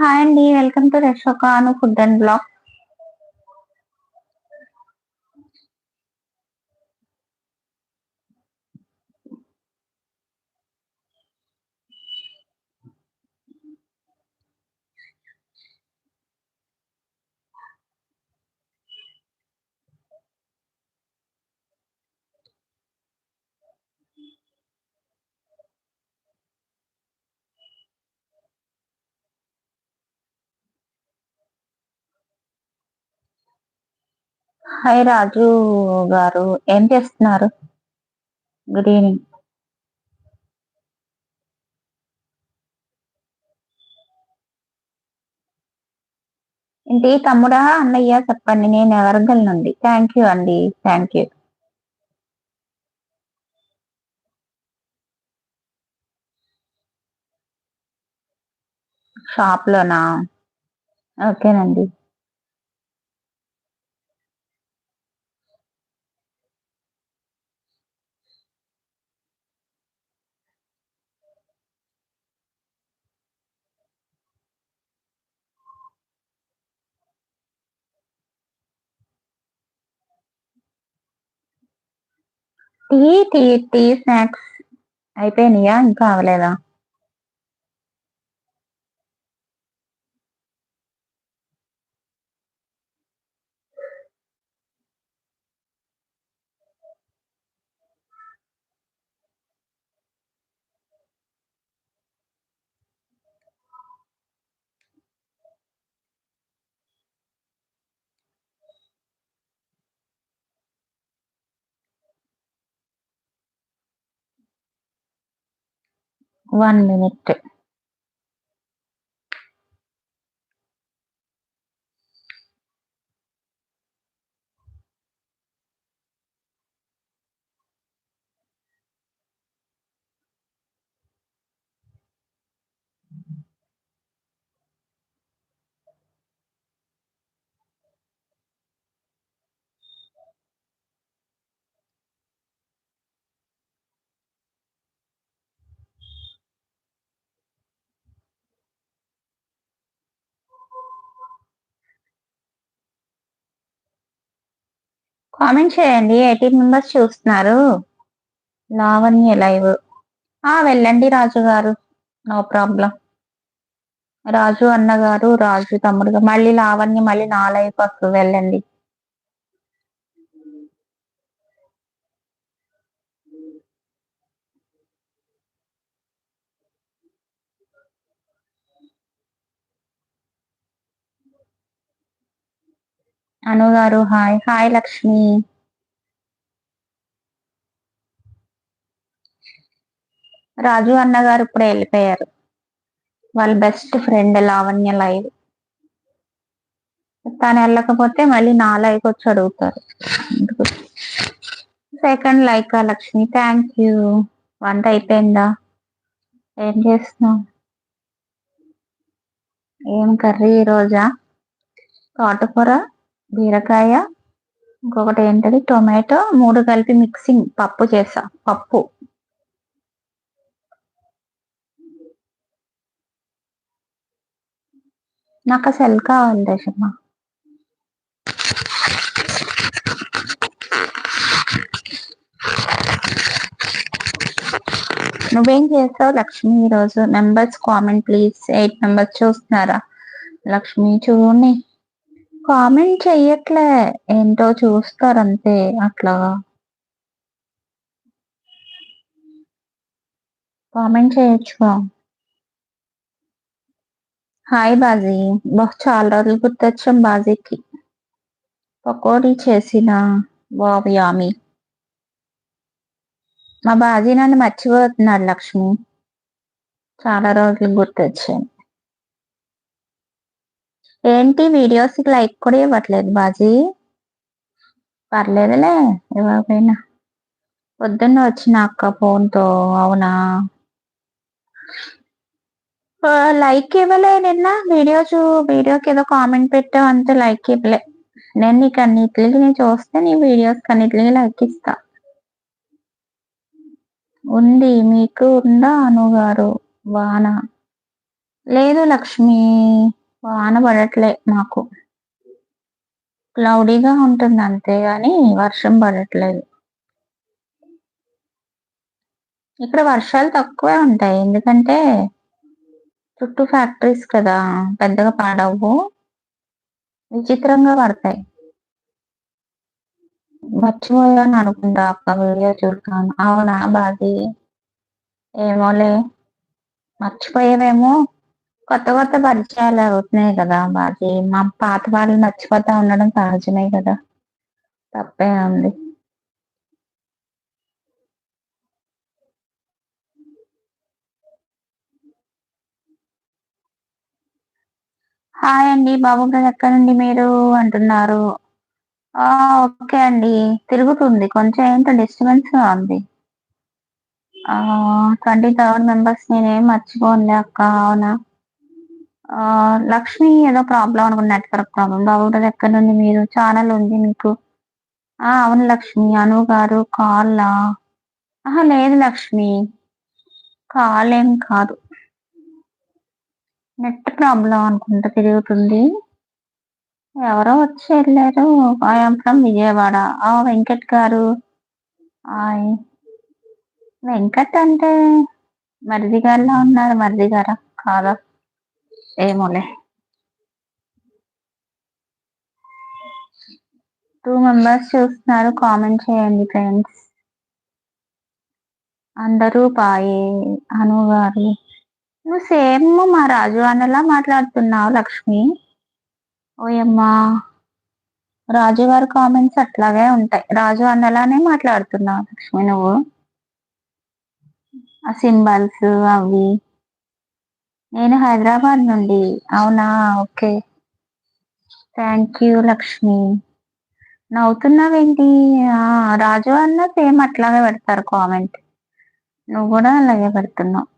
Hi అండి welcome to రెషోకాను food and blog hi Raju గారు ఏం చేస్తున్నారు? గుడ్ ఈవినింగ్ ఏంటి తమ్ముడా అన్నయ్య చెప్పండి నేను ఎవరిగల్ నుండి? థ్యాంక్ యూ అండి థ్యాంక్ యూ షాప్లోనా ఓకేనండి. టీ టీ టీ స్నాక్స్ అయిపోయినాయా? ఇంకా అవలేదా? వన్ మినిట్ కామెంట్ చేయండి. ఎయిటీన్ మెంబర్స్ చూస్తున్నారు. లావణ్య లైవ్. ఆ వెళ్ళండి రాజు గారు. No problem. రాజు అన్నగారు రాజు తమ్ముడుగా మళ్ళీ లావణ్య మళ్ళీ నా లైఫ్ వస్తుంది వెళ్ళండి. అనుగారు హాయ్ హాయ్ లక్ష్మి రాజు అన్నగారు ఇప్పుడు వెళ్ళిపోయారు. వాళ్ళ బెస్ట్ ఫ్రెండ్ లావణ్య లైవ్ తను వెళ్ళకపోతే మళ్ళీ నా లైవ్ వచ్చి అడుగుతారు. Second like Lakshmi thank you వంట అయిపోయిందా? ఏం చేస్తున్నావు? ఏం కర్రీ ఈ రోజా తోటకూర? బీరకాయ ఇంకొకటి ఏంటది? టొమాటో మూడు కలిపి మిక్సింగ్ పప్పు చేసా పప్పు. నాకు సెల్ కావాలి దశమ్మ. నువ్వేం చేస్తావు లక్ష్మి ఈరోజు? Numbers comment please. Eight members చూస్తున్నారా? లక్ష్మి చూడండి. కామెంట్ చెయ్యట్లే. ఏంటో చూస్తారు అంతే అట్లా. కామెంట్ చేయొచ్చు హాయ్ బాజీ. బహు చాలా రోజులు గుర్తొచ్చాం బాజీకి. పకోడీ చేసిన బాబు యామి. మా బాజీ నన్ను మర్చిపోతున్నాడు లక్ష్మి. చాలా రోజులు గుర్తొచ్చాను ఏంటి వీడియోస్ లైక్ కూడా ఇవ్వట్లేదు బాజీ? పర్లేదులే ఇవ్వకపోయినా. పొద్దున్న వచ్చిన అక్క ఫోన్తో అవునా? లైక్ ఇవ్వలే నిన్న వీడియో చూ వీడియోకి ఏదో కామెంట్ పెట్టావు అంతే లైక్ ఇవ్వలే. నేను నీకు అన్నిటికి నేను చూస్తే నీ వీడియోస్ అన్నిటికి లైక్ ఇస్తా. ఉంది మీకు ఉందా అనుగారు? వాన. లేదు లక్ష్మి. వాన పడట్లే మాకు క్లౌడీగా ఉంటుంది అంతే కానీ వర్షం పడట్లేదు. ఇక్కడ వర్షాలు తక్కువే ఉంటాయి. ఎందుకంటే చుట్టూ ఫ్యాక్టరీస్ కదా పెద్దగా పడవు విచిత్రంగా పడతాయి. మర్చిపోయాను అనుకుంటా అక్క వీడియో చూస్తాను అవునా బాధి ఏమోలే. మర్చిపోయేవేమో. కొత్త కొత్త పరిచయాలు అవుతున్నాయి కదా బాది మా పాత వాళ్ళు మర్చిపోతా ఉండడం సహజమే కదా. తప్పే ఉంది. హాయ్ అండి. బాబు గారు ఎక్కడ నుండి మీరు అంటున్నారు. ఓకే అండి. తిరుగుతుంది. కొంచెం ఏంటో డిస్టర్బెన్స్గా ఉంది. ట్వంటీ థౌసండ్ మెంబర్స్ నేనేం మర్చిపోనులే అక్క. అవునా? లక్ష్మి ఏదో ప్రాబ్లం అనుకుంటా నెట్వర్క్ ప్రాబ్లం బాబు గారు ఎక్కడ నుండి మీరు ఛానల్ ఉంది మీకు. ఆ అవును లక్ష్మి అను గారు కాల్లా ఆహా లేదు లక్ష్మి. కాల్ ఏం కాదు. నెట్ ప్రాబ్లం అనుకుంటా తిరుగుతుంది. ఎవరో వచ్చి వెళ్ళారు. I'm from Vijayawada. ఆ వెంకట్ గారు. ఆయ్. వెంకట్ అంటే మరిది గారిలా ఉన్నారు మరిది గారా? కాదా? ఏమోలే టూ మెంబర్స్ చూస్తున్నారు కామెంట్ చేయండి ఫ్రెండ్స్ అందరూ పాయే అను గారు నువ్వు సేమ్ మా రాజు అన్నలా మాట్లాడుతున్నావు లక్ష్మి ఓయమ్మా. రాజు గారి కామెంట్స్ అట్లాగే ఉంటాయి. రాజు అన్నలానే మాట్లాడుతున్నావు లక్ష్మి నువ్వు. ఆ సింబల్స్ అవి. నేను హైదరాబాద్ నుండి. అవునా? Okay. Thank you Lakshmi. నవ్వుతున్నావేంటి? Raju అన్న సేమ్ అట్లాగే పెడతారు కామెంట్. నువ్వు కూడా అలాగే పెడుతున్నావు.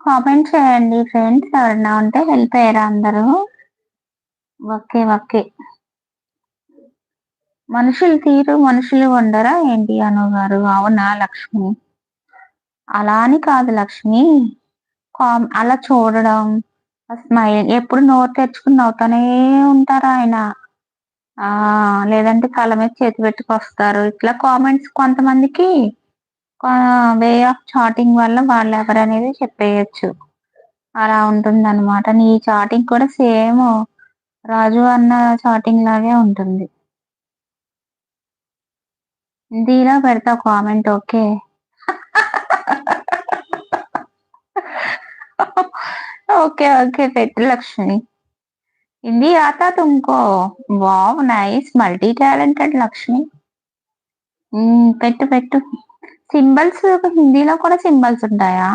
కామెంట్ చేయండి ఫ్రెండ్స్ ఎవరన్నా ఉంటే వెళ్ళిపోయారా అందరూ? ఓకే ఓకే మనుషులు తీరు మనుషులు ఉండరా ఏంటి అను గారు? అవునా లక్ష్మి? అలా అని కాదు లక్ష్మి. అలా చూడడం స్మైల్ ఎప్పుడు నోరు తెరుచుకుని నవ్వుతానే ఉంటారు ఆయన. ఆ లేదంటే తల మీద చేతి పెట్టుకొస్తారు ఇట్లా కామెంట్స్ కొంతమందికి వే ఆఫ్ చాటింగ్ వల్ల వాళ్ళు ఎవరు అనేది చెప్పేయచ్చు అలా ఉంటుంది అనమాట నీ చాటింగ్ కూడా సేమ్ రాజు అన్న చాటింగ్ లాగే ఉంటుంది హిందీలో పెడతా కామెంట్ ఓకే ओके ओके పెట్టు లక్ష్మి హిందీ आता तुमको wow nice multi talented Lakshmi hmm, పెట్టు పెట్టు సింబల్స్ హిందీలో కూడా సింబల్స్ ఉంటాయా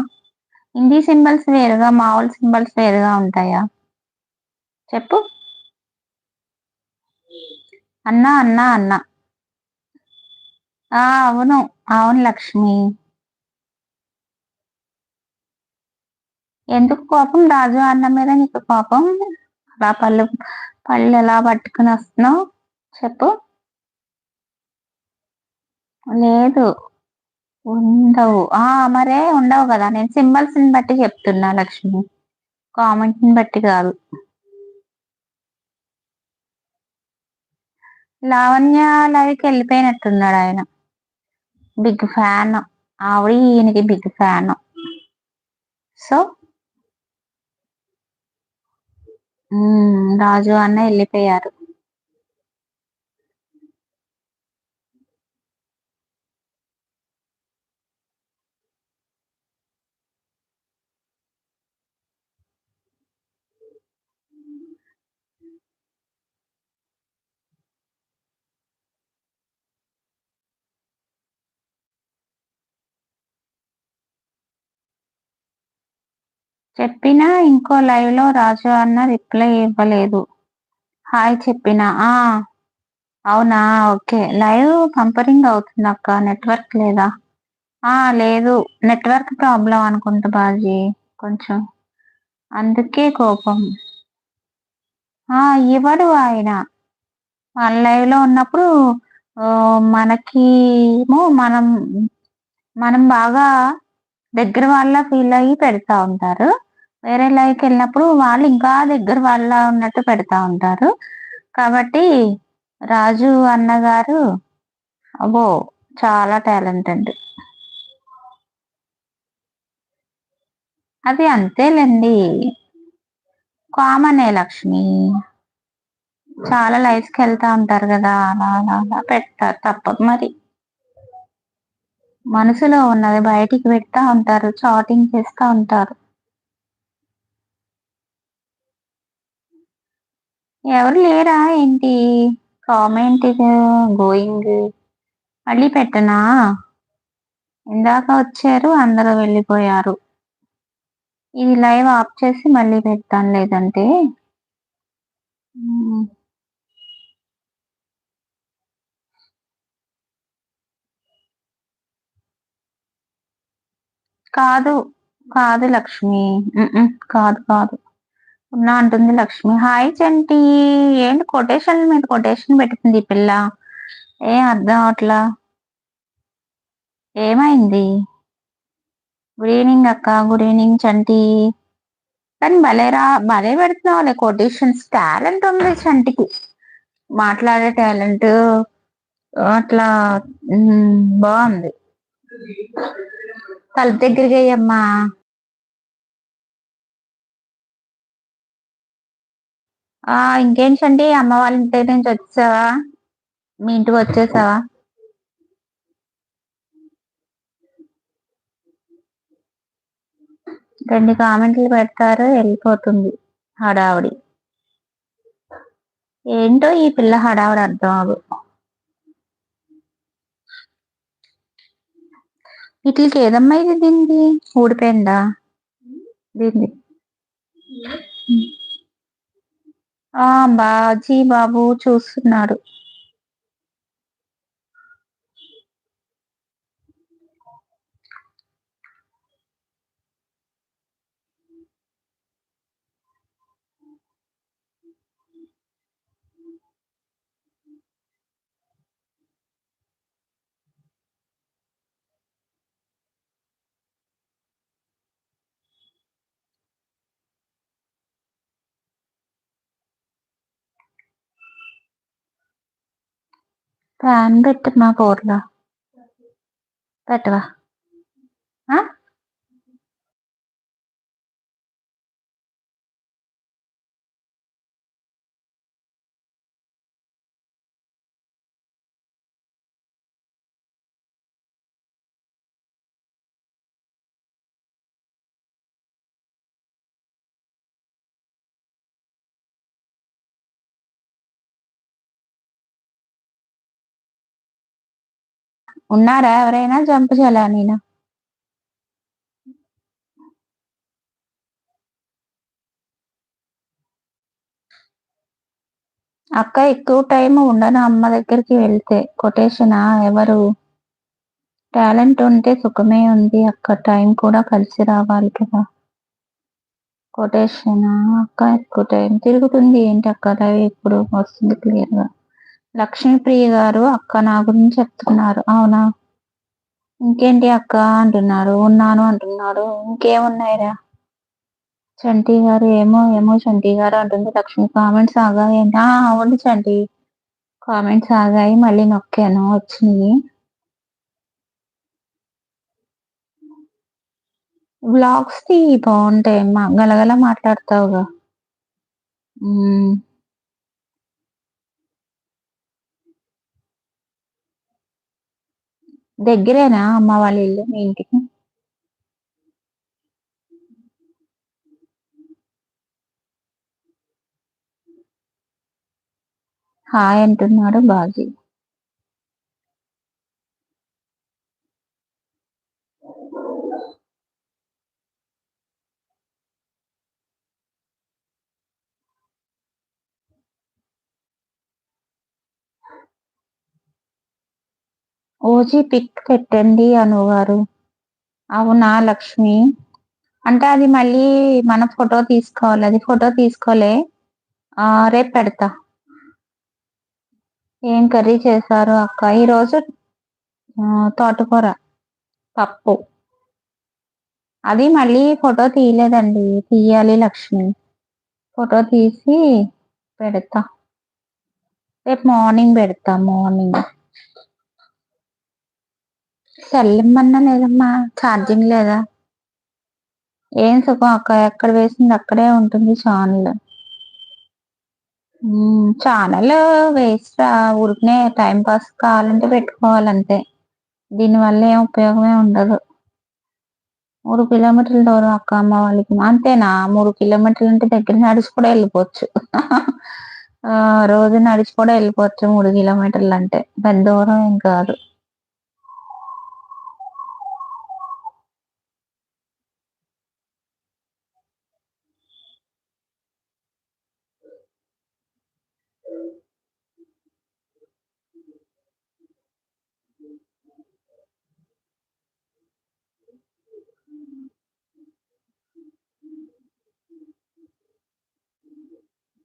హిందీ సింబల్స్ వేరుగా మామూలు సింబల్స్ వేరుగా ఉంటాయా చెప్పు అన్నా అన్నా అన్నా ఆ అవును అవును లక్ష్మి ఎందుకు కోపం రాజు అన్న మీద నీకు కోపం అలా పళ్ళు పళ్ళు ఎలా పట్టుకుని వస్తున్నావు చెప్పు లేదు ఉండవు. ఆ మరే ఉండవు కదా. నేను సింబల్స్ని బట్టి చెప్తున్నా లక్ష్మి. కామెంట్ని బట్టి కాదు. లావణ్య లైవ్కి వెళ్ళిపోయినట్టున్నాడు ఆయన. Big fan. ఆవిడ ఈయనకి బిగ్ ఫ్యాన్. సో రాజు అన్న వెళ్ళిపోయారు. చెప్పినా ఇంకో లైవ్లో రాజు అన్న రిప్లై ఇవ్వలేదు. హాయ్ చెప్పినా ఆ అవునా? ఓకే. లైవ్ కంపరింగ్ అవుతుంది అక్క. నెట్వర్క్ లేదా? ఆ లేదు. నెట్వర్క్ ప్రాబ్లం అనుకుంటా బాజీ. కొంచెం. అందుకే కోపం. ఆ ఇవ్వడు ఆయన? వాళ్ళ లైవ్లో ఉన్నప్పుడు మనకి ఏమో మనం మనం బాగా దగ్గర వాళ్ళ ఫీల్ అయ్యి పెడతా ఉంటారు. వేరే లైవ్కి వెళ్ళినప్పుడు వాళ్ళు ఇంకా దగ్గర వాళ్ళ ఉన్నట్టు పెడతా ఉంటారు. కాబట్టి రాజు అన్న గారు అబ్బో చాలా అండి. అది అంతేలేండి. కామనే లక్ష్మి. చాలా లైఫ్స్కి వెళ్తా ఉంటారు కదా అలా అలా అలా పెడతారు తప్పదు మరి. మనసులో ఉన్నది బయటికి పెడతా ఉంటారు చాటింగ్ చేస్తూ ఉంటారు. ఎవరు లేరా ఏంటి? Comment going. మళ్ళీ పెట్టనా? ఇందాక వచ్చారు అందరూ వెళ్ళిపోయారు. ఇది లైవ్ ఆఫ్ చేసి మళ్ళీ పెడతాను లేదంటే. కాదు కాదు లక్ష్మి. కాదు కాదు. ఉన్నా అంటుంది లక్ష్మి. హాయ్ చంటి ఏంటి కొటేషన్ మీద కొటేషన్ పెట్టుకుంది ఈ పిల్ల? ఏం అర్థం అవట్లా? ఏమైంది? గుడ్ ఈవినింగ్ అక్క గుడ్ ఈవినింగ్ చంటి కానీ భలేరా భలే పెడుతున్నావులే కొటేషన్స్ టాలెంట్ ఉంది చంటికి మాట్లాడే టాలెంట్ అట్లా బాగుంది. తలుపు దగ్గరికి అయ్యమ్మా ఆ ఇంకేంటండి? అమ్మ వాళ్ళ ఇంటి నుంచి వచ్చావా? మీ ఇంటికి వచ్చేసావా? రెండు కామెంట్లు పెడతారు వెళ్ళిపోతుంది హడావుడి. ఏంటో ఈ పిల్ల హడావుడి అర్థం అవ్వదు. వీటికి ఏదమ్మా ఇది దీనిది ఊడిపోయిందా? దీన్ని ఆ బాజీ బాబు చూస్తున్నాడు ఫ్యాన్ పెట్టు మా కోర్లో పెట్టవా ఉన్నారా ఎవరైనా? జంప్ చేయాలా నేను? అక్క ఎక్కువ టైం ఉండను అమ్మ దగ్గరికి వెళ్తే. కొటేషనా? ఎవరు? టాలెంట్ ఉంటే సుఖమే ఉంది అక్క. టైం కూడా కలిసి రావాలి కదా. కొటేషనా? అక్క ఎక్కువ టైం తిరుగుతుంది. ఏంటి అక్క? లైవ్ ఇప్పుడు వస్తుంది క్లియర్గా. లక్ష్మీప్రియ గారు అక్క నా గురించి చెప్తున్నారు. అవునా? ఇంకేంటి అక్క అంటున్నారు? ఉన్నాను అంటున్నారు. ఇంకేమున్నాయిరా? చంటి గారు ఏమో ఏమో చంటి గారు అంటుంది లక్ష్మి. కామెంట్స్ ఆగాయి. ఆ, అవును చంటి. కామెంట్స్ ఆగాయి మళ్ళీ నొక్కాను వచ్చినాయి బ్లాగ్స్ బాగుంటాయి మా గలగల మాట్లాడతావుగా. దగ్గరేనా అమ్మ వాళ్ళ ఇల్లు మీ ఇంటికి? హాయ్ అంటున్నాడు బాజీ. ఓజీ పిక్ పెట్టండి అనుగారు అవునా లక్ష్మి? అంటే అది మళ్ళీ మన ఫోటో తీసుకోవాలి అది ఫోటో తీసుకోలే. రేపు పెడతా. ఏం కర్రీ చేశారు అక్క? ఈరోజు తోటకూర పప్పు. అది మళ్ళీ ఫోటో తీయలేదండి. తీయాలి లక్ష్మి. ఫోటో తీసి పెడతా. రేపు మార్నింగ్ పెడతా మార్నింగ్. సెల్లమ్మన్నా లేదమ్మా ఛార్జింగ్ లేదా? ఏం సుఖం అక్క? ఎక్కడ వేసింది అక్కడే ఉంటుంది ఛానల్ ఛానల్ వేస్ట్ ఊరికనే టైం పాస్ కావాలంటే పెట్టుకోవాలంతే. దీని వల్ల ఏం ఉపయోగమే ఉండదు. మూడు కిలోమీటర్ల దూరం అక్క అమ్మ వాళ్ళకి. అంతేనా? మూడు కిలోమీటర్లు అంటే దగ్గర నడిచి కూడా వెళ్ళిపోవచ్చు. ఆ రోజు నడిచి కూడా వెళ్ళిపోవచ్చు మూడు కిలోమీటర్లు అంటే. పెద్ద దూరం ఏం కాదు.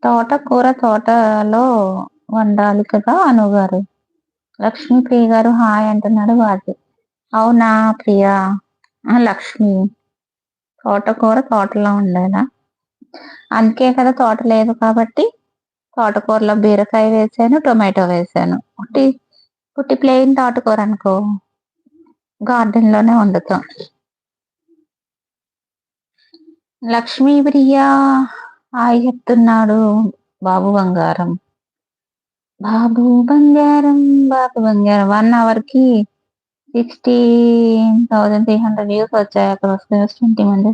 తోటకూర తోటలో వండాలి కదా అనుగారు. లక్ష్మీప్రియ గారు హాయ్ అంటున్నాడు వాటి. అవునా ప్రియా? లక్ష్మి. తోటకూర తోటలో ఉండాలా? అందుకే కదా తోట లేదు కాబట్టి తోటకూరలో బీరకాయ వేసాను టొమాటో వేసాను. పుట్టి పుట్టి ప్లెయిన్ తోటకూర అనుకో. గార్డెన్లోనే వండుతాం. లక్ష్మీ ప్రియా హాయ్ చెప్తున్నాడు బాబు బంగారం. బాబు బంగారం బాబు బంగారం. One అవర్కి sixty thousand three hundred views వచ్చాయి అక్కడ వస్తే ట్వంటీ మంది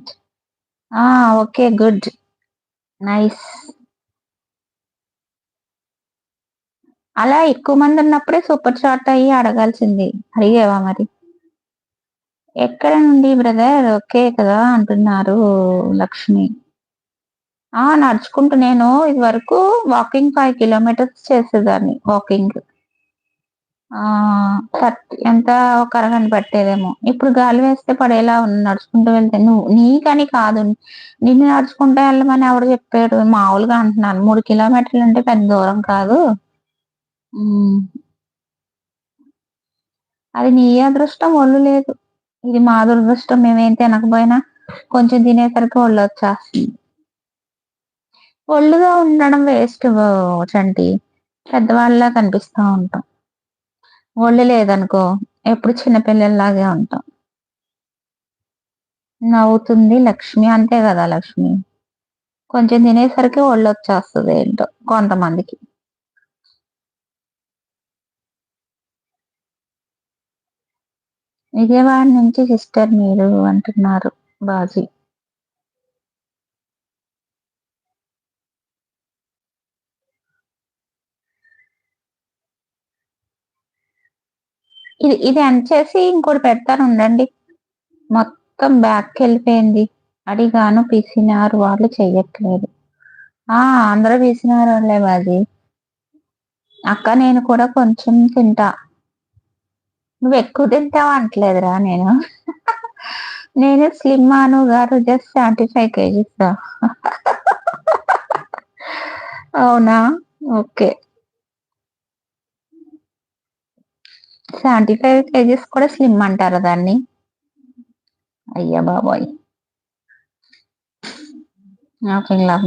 ఆ ఓకే గుడ్. నైస్ అలా ఎక్కువ మంది ఉన్నప్పుడే సూపర్ షార్ట్ అయ్యి అడగాల్సింది. అడిగేవా మరి? ఎక్కడ నుండి బ్రదర్ ఓకే కదా అంటున్నారు లక్ష్మి. ఆ నడుచుకుంటూ నేను ఇది వరకు వాకింగ్ ఫైవ్ కిలోమీటర్స్ చేసేదాన్ని వాకింగ్ ఆ థర్టీ ఎంత ఒక అరగంట పట్టేదేమో. ఇప్పుడు గాలి వేస్తే పడేలా ఉంది నడుచుకుంటూ వెళ్తే నువ్వు నీకని కాదు. నిన్ను నడుచుకుంటూ వెళ్ళమని ఎవడు చెప్పాడు? మామూలుగా అంటున్నాను. మూడు కిలోమీటర్లు అంటే పెద్ద దూరం కాదు. అది నీ అదృష్టం ఒళ్ళు లేదు. ఇది మా దురదృష్టం. మేమేం తినకపోయినా కొంచెం తినేసరికి ఒళ్ళు వచ్చేస్తుంది. ఒళ్ళుగా ఉండడం వేస్ట్ చంటి. పెద్దవాళ్ళలా కనిపిస్తూ ఉంటాం. ఒళ్ళు లేదనుకో ఎప్పుడు చిన్నపిల్లల్లాగే ఉంటాం. నవ్వుతుంది లక్ష్మి అంతే కదా లక్ష్మి. కొంచెం తినేసరికి ఒళ్ళు వచ్చేస్తుంది ఏంటో కొంతమందికి. విజయవాడ నుంచి సిస్టర్ మీరు అంటున్నారు బాజీ. ఇది ఇది ఎంత చేసి ఇంకోటి పెడతాను ఉండండి. మొత్తం బ్యాక్ వెళ్ళిపోయింది. అడిగాను పిసినారు వాళ్ళు చెయ్యట్లేదు. ఆ ఆంధ్ర పిసినారు వాళ్ళే బాజీ. అక్క నేను కూడా కొంచెం తింటా. నువ్వు ఎక్కువ తింటావు అంటలేదురా నేను. నేను స్లిమ్ అను గారు జస్ట్ సెవెంటీ ఫైవ్ కేజీస్ అవునా? ఓకే. సెవెంటీ ఫైవ్ కేజీస్ కూడా స్లిమ్ అంటారా దాన్ని. అయ్యా బాబోయ్.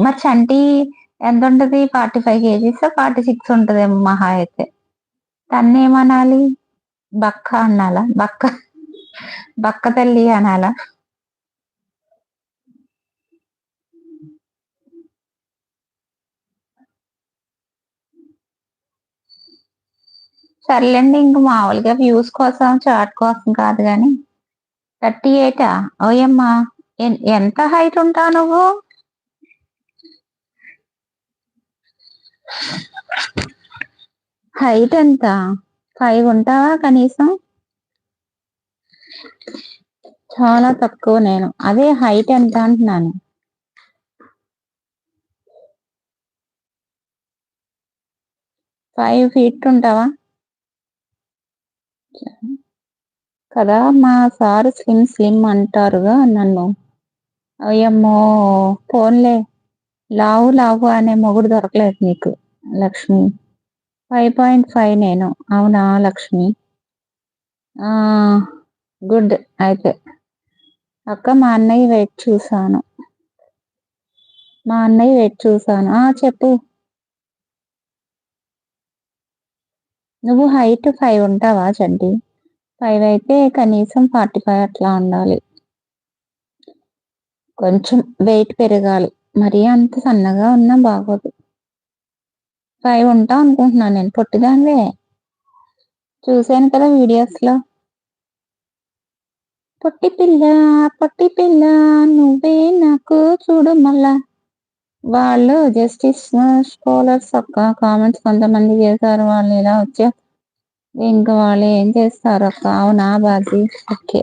మరి చంటి ఎంత ఉంటుంది? Forty five KGs forty six ఉంటుంది మహా అయితే. దాన్ని ఏమనాలి? బక్క అనాలా? బక్క? బక్క తల్లి అనాలా? సర్లేండి ఇంక మామూలుగా వ్యూస్ కోసం చాట్ కోసం కాదు కానీ థర్టీ ఎయిటా? ఓయమ్మా ఎంత హైట్ ఉంటావు నువ్వు? హైట్ ఎంత? ఫైవ్ ఉంటావా కనీసం? చాలా తక్కువ నేను. అదే హైట్ ఎంత అంటున్నాను. ఫైవ్ ఫీట్ ఉంటావా? కదా మా సార్ స్లిమ్ స్లిమ్ అంటారుగా నన్ను. అయ్యమ్మో ఫోన్లే లావు లావు అనే మొగుడు దొరకలేదు నీకు లక్ష్మి. ఫైవ్ పాయింట్ ఫైవ్ నేను అవునా లక్ష్మి? గుడ్ అయితే. అక్క మా అన్నయ్య వెయిట్ చూసాను మా అన్నయ్య వెయిట్ చూసాను చెప్పు. నువ్వు హైట్ ఫైవ్ ఉంటావా చంటి? ఫైవ్ అయితే కనీసం ఫార్టీ ఫైవ్ అట్లా ఉండాలి. కొంచెం వెయిట్ పెరగాలి. మరీ అంత సన్నగా ఉన్నా బాగోదు. ఫైవ్ ఉంటాం అనుకుంటున్నాను నేను. పొట్టిదానివే. చూశాను కదా వీడియోస్లో. పొట్టి పిల్ల పొట్టి పిల్ల నువ్వే నాకు చూడు మళ్ళా. వాళ్ళు జస్టిస్ స్కాలర్స్ అక్క కామెంట్స్ కొంతమంది చేశారు. వాళ్ళు ఇలా వచ్చా ఇంకా వాళ్ళు ఏం చేస్తారు అక్క? అవునా బాజీ ఓకే.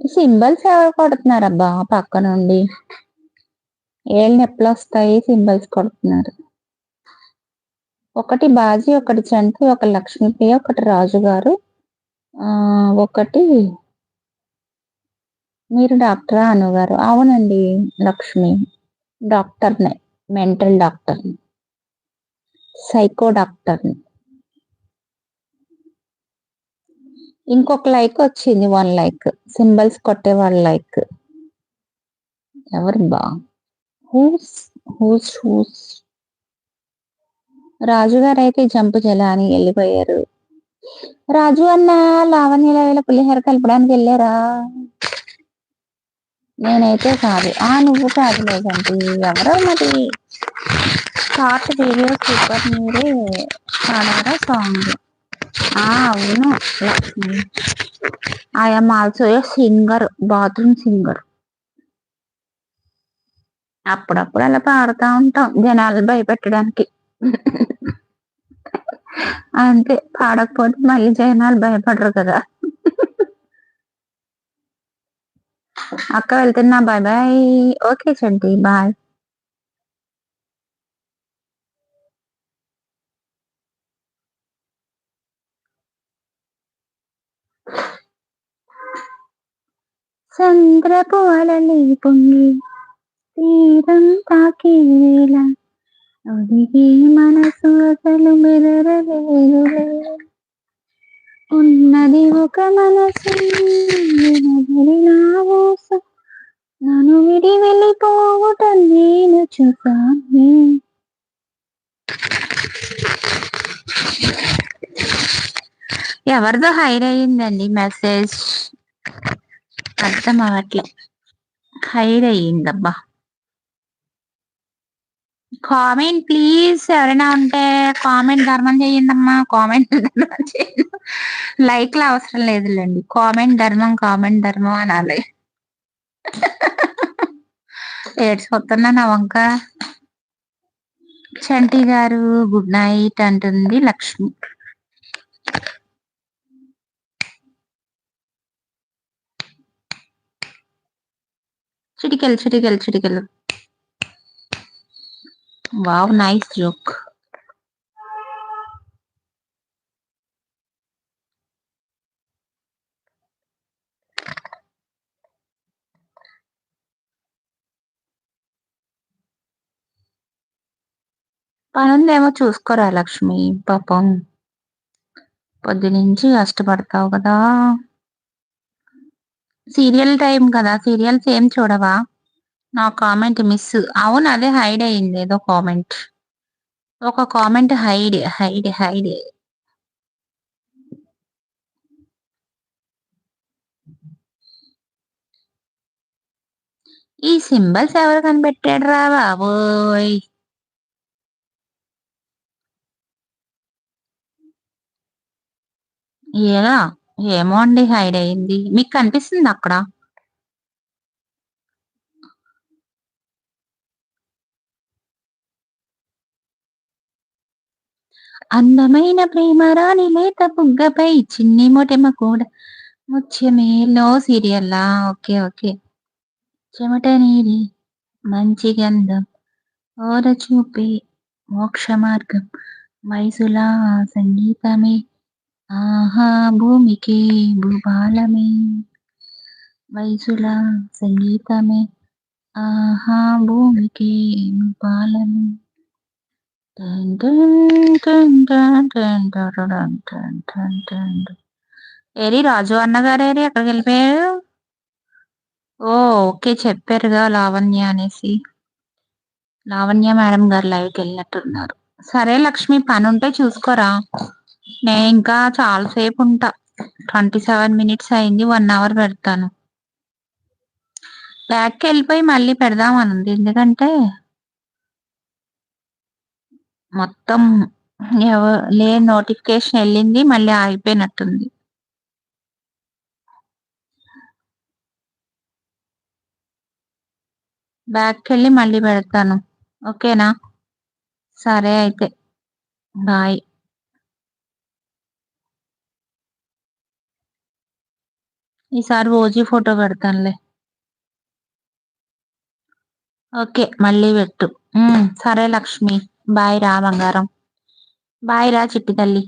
సింబల్స్ ఎవరు కొడుతున్నారబ్బా పక్క నుండి? ఏళ్ళు నొప్పులు వస్తాయి సింబల్స్ కొడుతున్నారు? ఒకటి బాజీ ఒకటి చంటి ఒక లక్ష్మీప్రియ ఒకటి రాజు గారు ఒకటి మీరు డాక్టరా అనుగారు అవునండి లక్ష్మి. డాక్టర్నే మెంటల్ డాక్టర్ సైకో డాక్టర్ని. ఇంకొక లైక్ వచ్చింది వన్ లైక్. సింబల్స్ కొట్టే వాళ్ళ లైక్. ఎవరు బా? Who's who's who's. రాజుగారు అయితే జంపు జలాని వెళ్ళిపోయారు. రాజు అన్న లావణ్యల పులిహోర కలపడానికి వెళ్ళారా? నేనైతే కాదు. ఆ నువ్వు కాదు లేదండి. ఎవరో మరి షార్ట్ వీడియో సూపర్ మీరే పాడారా సాంగ్ ఆ అవును. Lakshmi. I'm also a singer bathroom singer అప్పుడప్పుడు అలా పాడుతూ ఉంటాం. జనాలు భయపెట్టడానికి. అంతే. పాడకపోతే మళ్ళీ జనాలు భయపడరు కదా. అక్క వెళ్తున్నా bye bye. Okay Chanti bye. చంద్రపు అలలి పొంగి తీరం తాకి వేళ. ఒదిగి మనసు అసలు మెదరలేదులే ఉన్నది ఒక మనసు నా ఊస నన్ను విడి వెళ్ళిపోవుట నేను చూసాను ఎవరిదో హైర్ అయ్యిందండి మెసేజ్ అర్థం అవట్లే హైర్ అయ్యిందబ్బా. కామెంట్ ప్లీజ్ ఎవరైనా ఉంటే కామెంట్ ధర్మం చేయండమ్మా. కామెంట్ ధర్మం చేయండి లైక్లు అవసరం లేదులేండి. కామెంట్ ధర్మం కామెంట్ ధర్మం అనాలి. ఏడ్చిపోతున్నా నా వంక. చంటి గారు గుడ్ నైట్ అంటుంది లక్ష్మి. చిటికెలు చిటికెలు చిటికెలు. వావ్ నైస్ జోక్ పనుందేమో చూసుకోరా లక్ష్మి? పాపం. పొద్దు నుంచి కష్టపడతావు కదా. సీరియల్ టైం కదా సీరియల్స్ ఏం చూడవా? నా కామెంట్ మిస్ అవును అదే హైడ్ అయింది ఏదో కామెంట్ ఒక కామెంట్ హైడ్ హైడ్ హైడ్ ఈ సింబల్స్ ఎవరు కనిపెట్టాడు రా బాబోయ్? ఎలా ఏమో అండి హైడ్ అయింది మీకు కనిపిస్తుంది అక్కడ? అందమైన ప్రేమ రాణి లేత బుగ్గపై చిన్ని మొటెమ కూడా. ముత్యమేలో సీరియల్లా? Okay okay. చెమట నీరి మంచి గంధం ఓర చూపే మోక్ష మార్గం. మైసులా సంగీతమే ఆహా భూమికి భూపాలమే. వయసులా సంగీతమే ఆహా భూమికి భూపాలమే. ఏరి రాజు అన్నగారు ఏరి ఎక్కడికి వెళ్ళిపోయారు ఓ ఓకే చెప్పారుగా లావణ్య అనేసి. లావణ్య మేడం గారు లైవ్కి వెళ్ళినట్టున్నారు. సరే లక్ష్మి పని ఉంటే చూసుకోరా? నేను ఇంకా చాలాసేపు ఉంటా ట్వంటీ సెవెన్ మినిట్స్ అయింది వన్ అవర్ పెడతాను. బ్యాక్కి వెళ్ళిపోయి మళ్ళీ పెడదామనుంది. ఎందుకంటే మొత్తం లే నోటిఫికేషన్ వెళ్ళింది మళ్ళీ ఆగిపోయినట్టుంది. బ్యాక్ వెళ్ళి మళ్ళీ పెడతాను. ఓకేనా? సరే అయితే. బాయ్. ఈసారి ఓజీ ఫోటో పెడతానులే. ఓకే మళ్ళీ పెట్టు. సరే లక్ష్మి. బాయ్ రా బంగారం. బాయ్ రా చిట్టి తల్లి.